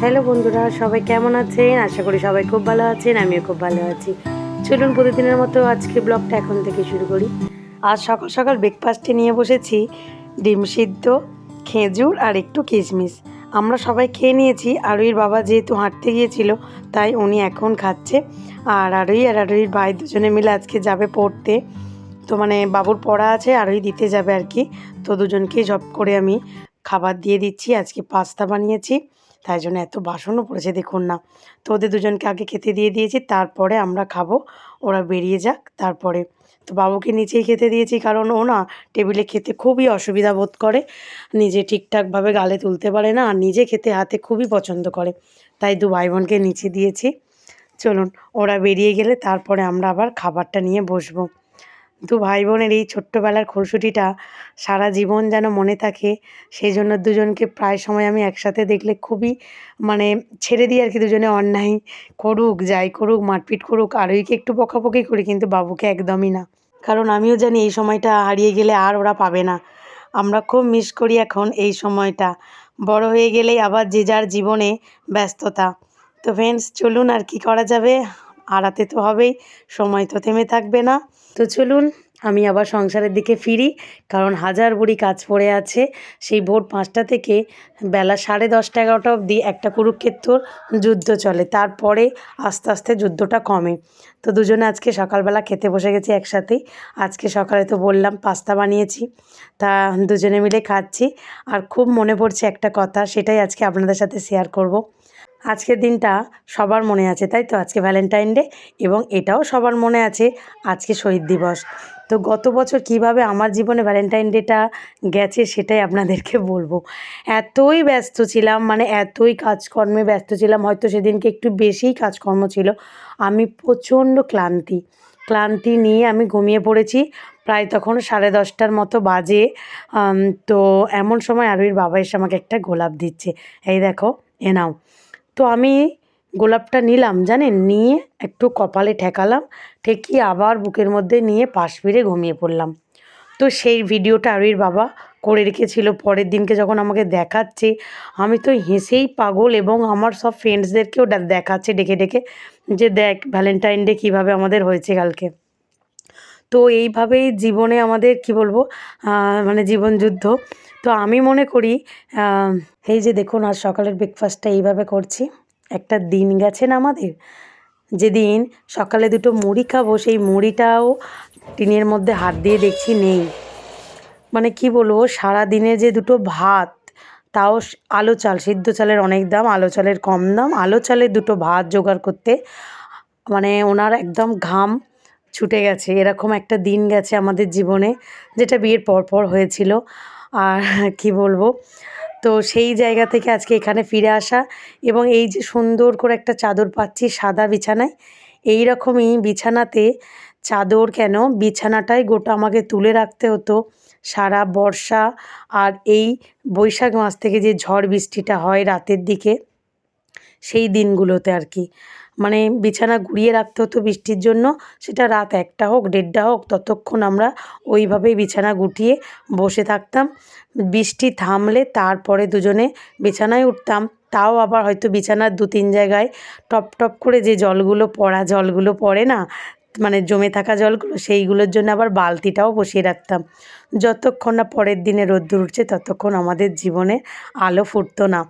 Hello বন্ধুরা, সবাই কেমন আছেন? আশা করি সবাই খুব ভালো আছেন, আমিও খুব ভালো আছি। চলুন প্রতিদিনের মতো আজকে ব্লগটা এখন থেকে শুরু করি। আজ সকাল সকাল ব্রেকফাস্টে নিয়ে বসেছি, ডিম সিদ্ধ, খেজুর আর একটু কিশমিশ। আমরা সবাই খেয়ে নিয়েছি, আরুইর বাবা যেহেতু হাঁটতে গিয়েছিল, তাই উনি এখন খাচ্ছে। আর আরুই আর আরুইর ভাই দুজনে মিলে আজকে যাবে পড়তে। তো মানে বাবুর পড়া আছে, আরুই দিতে যাবে আর কি। তো দুজনকেই জব করে আমি খাবার দিয়ে দিচ্ছি, আজকে পাস্তা বানিয়েছি। তাই জন্য এত বাসনও পড়েছে, দেখুন না। তো ওদের দুজনকে আগে খেতে দিয়ে দিয়েছি, তারপরে আমরা খাব, ওরা বেরিয়ে যাক, তারপরে। তো বাবুকে নিচেই খেতে দিয়েছি, কারণ ও না টেবিলে খেতে খুবই অসুবিধা বোধ করে, নিজে ঠিকঠাকভাবে গালে তুলতে পারে না আর নিজে খেতে হাতে খুবই পছন্দ করে। তাই দু ভাই বোনকে নিচে দিয়েছি। চলুন, ওরা বেরিয়ে গেলে তারপরে আমরা আবার খাবারটা নিয়ে বসবো। দু ভাই বোনের এই ছোট্টবেলার খুনসুটিটা সারা জীবন যেন মনে থাকে সেই জন্য দুজনকে প্রায় সময় আমি একসাথে দেখলে খুবই মানে ছেড়ে দিই আর কি দুজনে অন্যায় করুক, যাই করুক, মারপিট করুক, আরোইকে একটু বকাবকি করি, কিন্তু বাবুকে একদমই না। কারণ আমিও জানি এই সময়টা হারিয়ে গেলে আর ওরা পাবে না। আমরা খুব মিস করি এখন এই সময়টা। বড় হয়ে গেলেই আবার যে যার জীবনে ব্যস্ততা। তো ফ্রেন্ডস চলুন আর কি করা যাবে? আড়াতে তো হবেই, সময় তো থেমে থাকবে না। তো চলুন, আমি আবার সংসারের দিকে ফিরি, কারণ হাজার বুড়ি কাজ পড়ে আছে। সেই ভোর পাঁচটা থেকে বেলা সাড়ে দশটা এগারোটা অবধি একটা কুরুক্ষেত্রর যুদ্ধ চলে। তারপরে আস্তে আস্তে যুদ্ধটা কমে। তো দুজনে আজকে সকালবেলা খেতে বসে গেছি একসাথেই। আজকে সকালে তো বললাম পাস্তা বানিয়েছি, তা দুজনে মিলে খাচ্ছি। আর খুব মনে পড়ছে একটা কথা, সেটাই আজকে আপনাদের সাথে শেয়ার করব। আজকের দিনটা সবার মনে আছে, তাই তো? আজকে ভ্যালেন্টাইন ডে এবং এটাও সবার মনে আছে, আজকে শহীদ দিবস। তো গত বছর কীভাবে আমার জীবনে ভ্যালেন্টাইন ডেটা গেছে সেটাই আপনাদেরকে বলব। এতই ব্যস্ত ছিলাম মানে এতই কাজকর্মে ব্যস্ত ছিলাম, হয়তো সেদিনকে একটু বেশিই কাজকর্ম ছিল। আমি প্রচণ্ড ক্লান্তি। ক্লান্তি নিয়ে আমি ঘুমিয়ে পড়েছি, প্রায় তখন সাড়ে দশটার মতো বাজে। তো এমন সময় আরুইর বাবা এসে আমাকে একটা গোলাপ দিচ্ছে। এই দেখো, এ নাও। তো আমি গোলাপটা নিলাম, জানেন? নিয়ে একটু কপালে ঠেকালাম, ঠেকিয়ে আবার বুকের মধ্যে নিয়ে পাশ ফিরে ঘুমিয়ে পড়লাম। তো সেই ভিডিওটা আরুইর বাবা করে রেখেছিল পরের দিনকে যখন আমাকে দেখাচ্ছে। আমি তো হেসেই পাগল এবং আমার সব ফ্রেন্ডসদেরকেও দেখাচ্ছে ডেকে ডেকে যে, দেখ ভ্যালেন্টাইন ডে কীভাবে আমাদের হয়েছে কালকে। তো এইভাবেই জীবনে আমাদের, কি বলব মানে জীবন যুদ্ধ তো আমি মনে করি এই যে দেখুন আজ সকালের ব্রেকফাস্টটা এইভাবে করছি। একটা দিন গেছে না আমাদের? যেদিন সকালে দুটো মুড়ি খাব, সেই মুড়িটাও টিনের মধ্যে হাত দিয়ে দেখছি নেই। মানে কি বলব সারা দিনে যে দুটো ভাত, তাও আলো চাল, সিদ্ধ চালের অনেক দাম, আলো চালের কম দাম। আলো চালের দুটো ভাত জোগাড় করতে মানে ওনার একদম ঘাম ছুটে গেছে। এরকম একটা দিন গেছে আমাদের জীবনে, যেটা বিয়ের পর পর হয়েছিল। আর কি বলব? তো সেই জায়গা থেকে আজকে এখানে ফিরে আসা এবং এই যে সুন্দর করে একটা চাদর পাচ্ছি সাদা বিছানায়, এই রকমই বিছানাতে চাদর কেন? বিছানাটাই গোটা আমাকে তুলে রাখতে হতো সারা বর্ষা আর এই বৈশাখ মাস থেকে যে ঝড় বৃষ্টিটা হয় রাতের দিকে। সেই দিনগুলোতে আর কি। মানে বিছানা ঘুরিয়ে রাখতে হতো বৃষ্টির জন্য, সেটা রাত একটা হোক, দেড়টা হোক, ততক্ষণ আমরা ওইভাবেই বিছানা গুটিয়ে বসে থাকতাম। বৃষ্টি থামলে তারপরে দুজনে বিছানায় উঠতাম। তাও আবার হয়তো বিছানার দু তিন জায়গায় টপ টপ করে যে জলগুলো পড়া জলগুলো পড়ে না মানে জমে থাকা জলগুলো সেইগুলোর জন্য আবার বালতিটাও বসিয়ে রাখতাম। যতক্ষণ না পরের দিনে রোদ্দুর উঠছে, ততক্ষণ আমাদের জীবনে আলো ফুটতো না।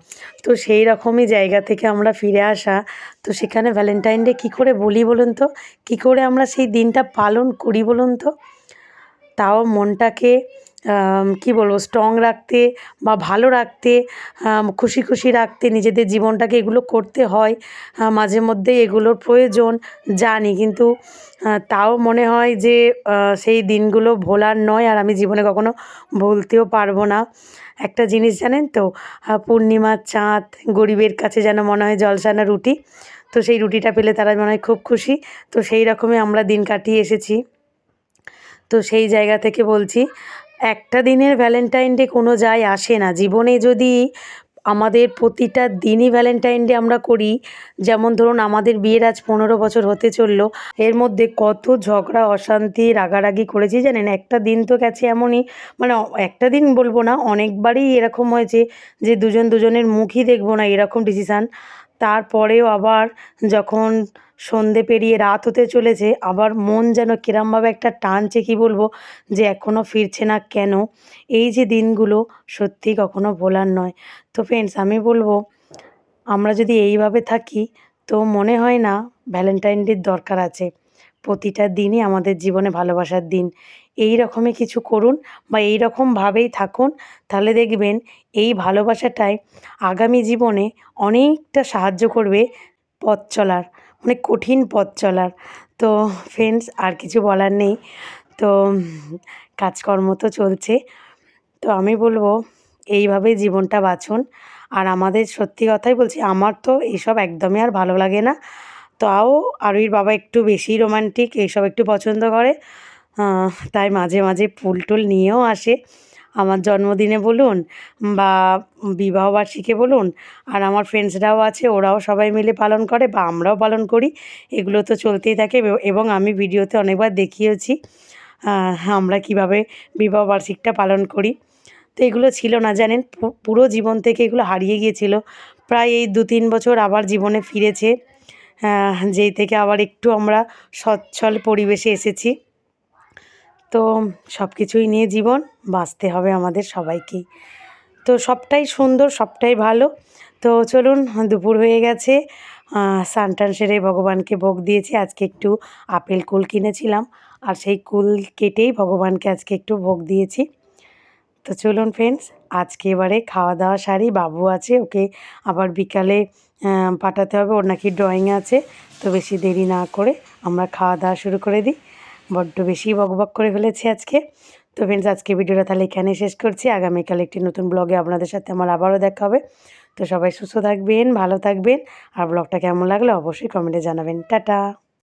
তো সেই রকমই জায়গা থেকে আমরা ফিরে আসা। তো সেখানে ভ্যালেন্টাইন ডে কী করে বলি বলুন তো? কী করে আমরা সেই দিনটা পালন করি বলুন তো? তাও মনটাকে কি বলব স্ট্রং রাখতে বা ভালো রাখতে খুশি খুশি রাখতে, নিজেদের জীবনটাকে এগুলো করতে হয়। মাঝে মধ্যে এগুলোর প্রয়োজন, জানি। কিন্তু তাও মনে হয় যে সেই দিনগুলো ভোলার নয় আর আমি জীবনে কখনো ভুলতেও পারব না। একটা জিনিস জানেন তো পূর্ণিমার চাঁদ, গরিবের কাছে যেন মনে হয় জলসানা রুটি। তো সেই রুটিটা পেলে তারা মনে হয় খুব খুশি। তো সেই রকমই আমরা দিন কাটিয়ে এসেছি। তো সেই জায়গা থেকে বলছি একটা দিনের ভ্যালেন্টাইন ডে কোনো যায় আসে না। জীবনে যদি আমাদের প্রতিটা দিনই ভ্যালেন্টাইন ডে আমরা করি, যেমন ধরুন আমাদের বিয়ের আজ পনেরো বছর হতে চলল, এর মধ্যে কত ঝগড়া, অশান্তি, রাগারাগি করেছি জানেন? একটা দিন তো গেছে এমনই মানে একটা দিন বলব না, অনেকবারই এরকম হয়েছে যে দুজন দুজনের মুখই দেখব না এরকম ডিসিশান তারপরেও আবার যখন সন্ধে পেরিয়ে রাত হতে চলেছে, আবার মন যেন কিরমভাবে একটা টানছে, কি বলব, যে এখনও ফিরছে না কেন? এই যে দিনগুলো সত্যি কখনো ভোলার নয়। তো ফ্রেন্ডস আমি বলব, আমরা যদি এইভাবে থাকি, তো মনে হয় না ভ্যালেন্টাইন ডের দরকার আছে। প্রতিটা দিনই আমাদের জীবনে ভালোবাসার দিন। এই রকমই কিছু করুন বা এই রকমভাবেই থাকুন, তাহলে দেখবেন এই ভালোবাসাটাই আগামী জীবনে অনেকটা সাহায্য করবে পথ চলার অনেক কঠিন পথ চলার। তো ফ্রেন্ডস আর কিছু বলার নেই। তো কাজকর্ম তো চলছে। তো আমি বলব এইভাবেই জীবনটা বাঁচুন। আর আমাদের সত্যি কথাই বলছি, আমার তো এইসব একদমই আর ভালো লাগে না। তাও আরুইর বাবা একটু বেশি রোমান্টিক এইসব একটু পছন্দ করে। তাই মাঝে মাঝে ফুল টুল নিয়েও আসে। আমার জন্মদিনে বলুন বা বিবাহবার্ষিকী বলুন, আর আমার ফ্রেন্ডসরাও আছে, ওরাও সবাই মিলে পালন করে বা আমরাও পালন করি। এগুলো তো চলতেই থাকে এবং আমি ভিডিওতে অনেকবার দেখিয়েছি আমরা কীভাবে বিবাহবার্ষিকটা পালন করি। তো এগুলো ছিল না, জানেন পুরো জীবন থেকে এগুলো হারিয়ে গিয়েছিল। প্রায় এই দু তিন বছর আবার জীবনে ফিরেছে যেই থেকে আবার একটু আমরা সচ্ছল পরিবেশে এসেছি। তো সব কিছুই নিয়ে জীবন, বাঁচতে হবে আমাদের সবাইকেই তো সবটাই সুন্দর, সবটাই ভালো। তো চলুন, দুপুর হয়ে গেছে। স্নান টান সেরে ভগবানকে ভোগ দিয়েছি। আজকে একটু আপেল কুল কিনেছিলাম। আর সেই কুল কেটেই ভগবানকে আজকে একটু ভোগ দিয়েছি। তো চলুন ফ্রেন্ডস আজকে এবারে খাওয়া দাওয়া সারি। বাবু আছে, ওকে আবার বিকালে পাঠাতে হবে। ওর নাকি ড্রয়িং আছে। তো বেশি দেরি না করে আমরা খাওয়া দাওয়া শুরু করে দিই। বড্ড বেশি বকবক করে ফেলেছি আজকে। তো ফ্রেন্ডস আজকে ভিডিওটা তাহলে এখানে শেষ করছি। আগামীকাল একটি নতুন ব্লগে আপনাদের সাথে আমার আবারও দেখা হবে। তো সবাই সুস্থ থাকবেন, ভালো থাকবেন। আর ব্লগটা কেমন লাগলে অবশ্যই কমেন্টে জানাবেন। টাটা!